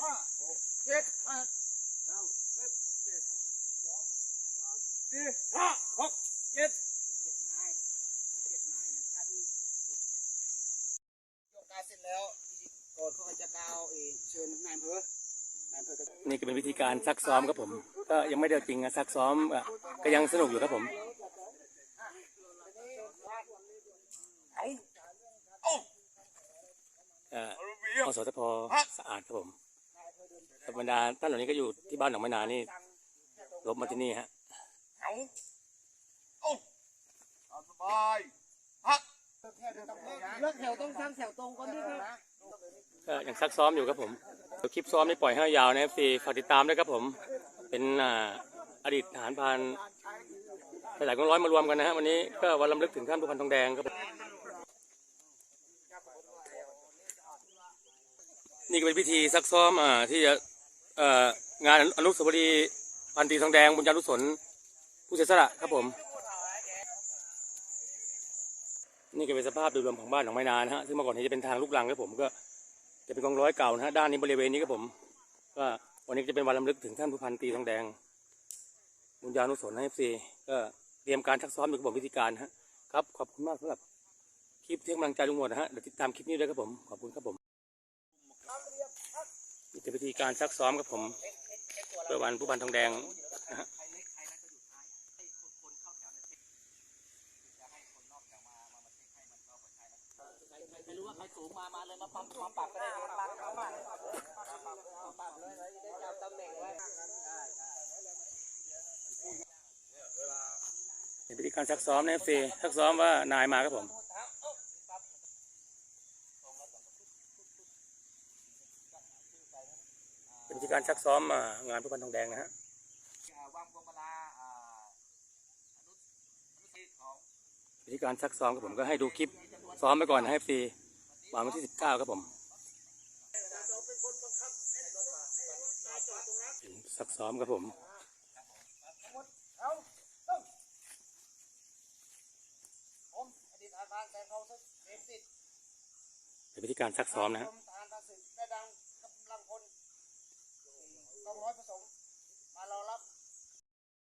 ห้าหกเจ็ดแปดเก้าสิบสิบเอ็ดสองสามสี่ห้าหกเจ็ดเจ็ดนายเจ็ดนายนะครับที่ยกการเสร็จแล้วพิธีกรเขาจะกาวเอเชิญนายอำเภอนายอำเภอก็นี่ก็เป็นวิธีการซักซ้อมครับผม ก็ยังไม่ได้จริงนะซักซ้อมก็ยังสนุกอยู่ครับผมอ้เอ่ออสทพสะอาดครับผม ธรรมดาท่านเหล่านี้ก็อยู่ที่บ้านหนองมะนานี่ลบมาที่นี่ฮะเอาเอาเอาสบายพักเลิกแถวต้องสร้างแถวตรงก่อนด้วยครับก็ยังซักซ้อมอยู่ครับผมเดี๋ยวคลิปซ้อมนี่ปล่อยให้ยาวนะฟีฝากติดตามด้วยครับผม เป็นอ่าอดีตทหารพรานหลายๆกองร้อยมารวมกันนะฮะวันนี้ก็วันลำลึกถึงท่านผู้พันทองแดงครับผม นี่ก็เป็นพิธีซักซ้อมอ่าที่จะเอ่องานอนุสาวรีย์พันตรีทองแดงบุญญาลุศลผู้เสียสละครับผม นี่ก็เป็นสภาพโดยรวมของบ้านหนองไม้นานฮะซึ่งเมื่อก่อนนี้จะเป็นทางลูกรังครับผมก็จะเป็นกองร้อยเก่านะฮะด้านนี้บริเวณนี้ครับผมก็วันนี้จะเป็นวันลำลึกถึงท่านผู้พันตรีทองแดงบุญญานุสรณ์ให้ฟซีก็เตรียมการซักซ้อมอยู่กับผมวิธีการฮะครับขอบคุณมากสำหรับคลิปเที่ให้กำลังใจลุงหมดนะฮะเดี๋ยวติดตามคลิปนี้ด้วยครับผมขอบคุณครับผม นี่คือวิธีการซักซ้อมครับผมเพื่อวันผู้พันทองแดงนะฮะไม่รู้ว่าใครสูงมามาเป็น่งไว้เป็นวิธีการซักซ้อมนะเอฟซีซักซ้อมว่านายมาครับผมเป็น วิธีการซักซ้อมอ่างานผู้พันทองแดงนะฮะวางพวงมาลาอนุสิของวิธีการซักซ้อมครับผมก็ให้ดูคลิปซ้อมไปก่อนนะให้ฟรีวันที่สิบเก้าครับผมซักซ้อมครับผมเอาต้องผมอดีตอาจารย์แสงทองเสพติดเป็นวิธีการซักซ้อมนะฮะ กรมทหารราศึกได้ดังกำลังพลกองร้อยผสม